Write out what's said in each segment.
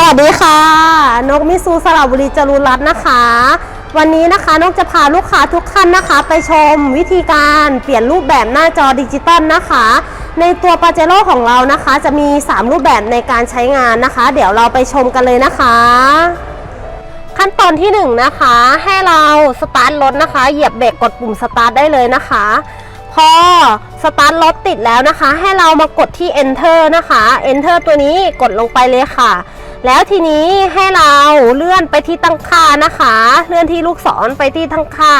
สวัสดีค่ะ นกมิซูสระบุรีจรูรัตน์นะคะ วันนี้นะคะนกจะพาลูกค้าทุกท่านนะคะ ไปชมวิธีการเปลี่ยนรูปแบบหน้าจอดิจิตอลนะคะ ในตัวปาเจโร่ของเรานะคะ จะมี 3 รูปแบบในการใช้งานนะคะ เดี๋ยวเราไปชมกันเลยนะคะ ขั้นตอนที่ 1 นะคะ ให้เราสตาร์ทรถนะคะ เหยียบเบรกกดปุ่มสตาร์ทได้เลยนะคะพอสตาร์ทรถติดแล้วนะคะ ให้เรามากดที่ enter นะคะ enter ตัวนี้กดลงไปเลยค่ะ แล้วทีนี้ให้เราเลื่อนไปที่ตั้งค่านะคะ เลื่อนที่ลูกศรไปที่ตั้งค่า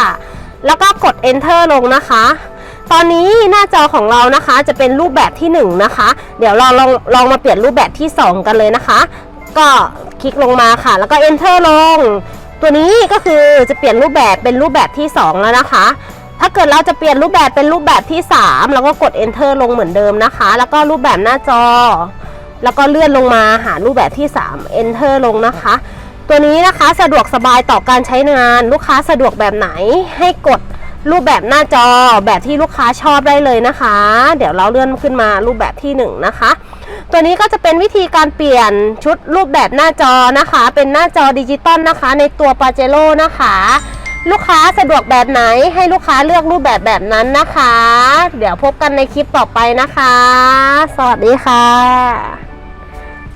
แล้วก็กด enter ลงนะคะ ตอนนี้หน้าจอของเรานะคะจะเป็นรูปแบบที่ 1 นะคะ เดี๋ยวเราลองลองมาเปลี่ยนรูปแบบที่ 2 กันเลยนะคะ ก็คลิกลงมาค่ะ แล้วก็ enter ลง ตัวนี้ก็คือจะเปลี่ยนรูปแบบเป็นรูปแบบที่ 2 แล้วนะคะถ้าเกิดเราจะเปลี่ยนรูปแบบเป็นรูปแบบที่3เราก็กด enter ลงเหมือนเดิมนะคะ แล้วก็รูปแบบหน้าจอ แล้วก็เลื่อนลงมาหารูปแบบที่ 3 enter ลงนะคะ ตัวนี้นะคะสะดวกสบายต่อการใช้งาน ลูกค้าสะดวกแบบไหนให้กดรูปแบบหน้าจอแบบที่ลูกค้าชอบได้เลยนะคะ เดี๋ยวเราเลื่อนขึ้นมารูปแบบที่ 1 นะคะ ตัวนี้ก็จะเป็นวิธีการเปลี่ยนชุดรูปแบบหน้าจอนะคะ เป็นหน้าจอดิจิตอลนะคะ ในตัวปาเจโร่นะคะ ลูกค้าสะดวกแบบไหนให้ลูกค้าเลือกรูปแบบแบบนั้นนะคะ เดี๋ยวพบกันในคลิปต่อไปนะคะ สวัสดีค่ะ